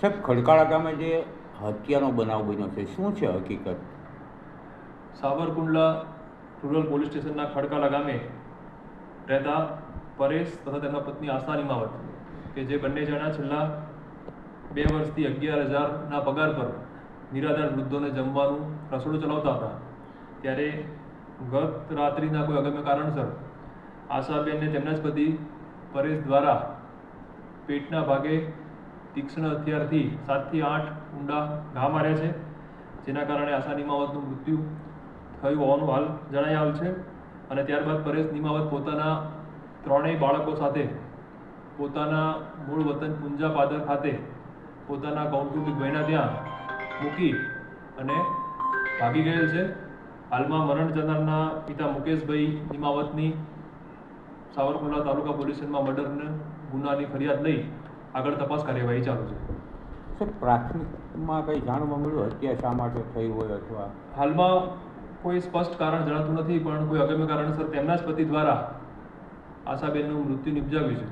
સાહેબ, ખડકાળા ગામે જે હત્યાનો બનાવ બન્યો છે, શું છે હકીકત? સાવરકુંડલા રૂરલ પોલીસ સ્ટેશનના ખડકાળા ગામે રહેતા પરેશ તથા તેમના પત્ની આશા નિમાવત, કે જે બંને જણા છેલ્લા બે વર્ષથી અગિયાર હજારના પગાર પર નિરાધાર વૃદ્ધોને જમવાનું રસોડું ચલાવતા હતા. ત્યારે ગત રાત્રિના કોઈ અગમ્ય કારણસર આશાબેનને તેમના જ પતિ પરેશ દ્વારા પેટના ભાગે તીક્ષ્ણ હથિયારથી સાતથી આઠ ઊંડા ઘા માર્યા છે, જેના કારણે આશા નિમાવતનું મૃત્યુ થયું હોવાનું હાલ જણાઈ આવ્યું છે. અને ત્યારબાદ પરેશ નિમાવત પોતાના ત્રણેય બાળકો સાથે, પોતાના મૂળ વતન પુંજા પાદર ખાતે પોતાના કૌટુંબિક ભાઈના ત્યાં મૂકી અને ભાગી ગયેલ છે. હાલમાં મરણ જનારના પિતા મુકેશભાઈ નિમાવતની સાવરકુંડલા તાલુકા પોલીસ સ્ટેશનમાં મર્ડરના ગુનાની ફરિયાદ લઈ આગળ તપાસ કાર્યવાહી ચાલુ છે. સર પ્રાથમિકમાં કંઈ જાણવા મળ્યું? હત્યા શા માટે થઈ હોય અથવા? હાલમાં કોઈ સ્પષ્ટ કારણ જણાતું નથી પણ કોઈ અગમ્ય કારણસર તેમના જ પતિ દ્વારા આશાબેનનું મૃત્યુ નિપજાવ્યું છે.